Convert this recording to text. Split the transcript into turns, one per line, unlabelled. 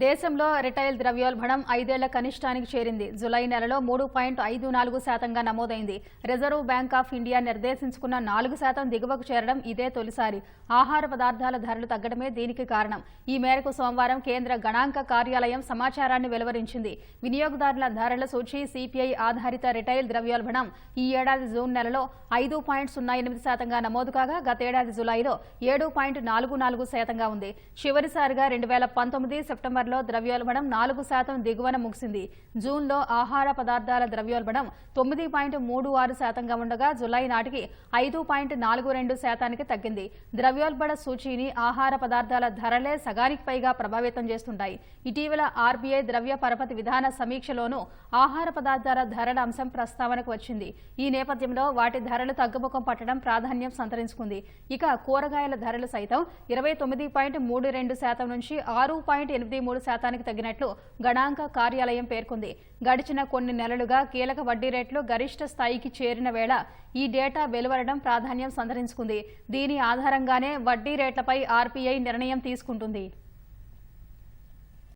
దేశంలో రిటైల్ ద్రవ్యోల్బణం ఐదేళ్ళ కనిష్టానికి చేరింది. జులై నెలలో మూడు పాయింట్ ఐదు నాలుగు శాతంగా నమోదైంది. రిజర్వ్ బ్యాంక్ ఆఫ్ ఇండియా నిర్దేశించుకున్న నాలుగు శాతం దిగువకు చేరడం ఇదే తొలిసారి. ఆహార పదార్థాల ధరలు తగ్గడమే దీనికి కారణం. ఈ మేరకు సోమవారం కేంద్ర గణాంక కార్యాలయం సమాచారాన్ని వెలువరించింది. వినియోగదారుల ధరల సూచి సిపిఐ ఆధారిత రిటైల్ ద్రవ్యోల్బణం ఈ ఏడాది జూన్ నెలలో ఐదు పాయింట్ సున్నా ఎనిమిది శాతంగా నమోదు కాగా గతేడాది జులైలో ఏడు పాయింట్ నాలుగు నాలుగు శాతంగా ఉంది. చివరిసారిగా రెండు వేల పంతొమ్మిది సెప్టెంబర్లో ద్రవ్యోల్బణం నాలుగు శాతం దిగువన ముగిసింది. జూన్లో ఆహార పదార్థాల ద్రవ్యోల్బణం తొమ్మిది పాయింట్ మూడు ఆరు శాతంగా ఉండగా జులై నాటికి ఐదు పాయింట్ నాలుగు రెండు శాతానికి తగ్గింది. ద్రవ్యోల్బణ సూచీని ఆహార పదార్థాల ధరలే సగానికి పైగా ప్రభావితం చేస్తుంటాయి. ఇటీవల ఆర్బీఐ ద్రవ్య పరపతి విధాన సమీక్షలోనూ ఆహార పదార్థాల ధరల అంశం ప్రస్తావనకు వచ్చింది. ఈ నేపథ్యంలో వాటి ధరలు తగ్గుముఖం పట్టడం ప్రాధాన్యం సంతరించుకుంది. ఇక కూరగాయల ధరలు సైతం ఇరవై తొమ్మిది పాయింట్ మూడు రెండు శాతం నుంచి ఆరు పాయింట్ ఎనిమిది మూడు శాతానికి తగ్గినట్లు గణాంక కార్యాలయం పేర్కొంది. గడిచిన కొన్ని నెలలుగా కీలక వడ్డీ రేట్లు గరిష్ట స్థాయికి చేరిన వేళ ఈ డేటా వెలువడడం ప్రాధాన్యం సంతరించుకుంది. దీని ఆధారంగానే వడ్డీ రేట్లపై ఆర్బీఐ నిర్ణయం తీసుకుంటుంది.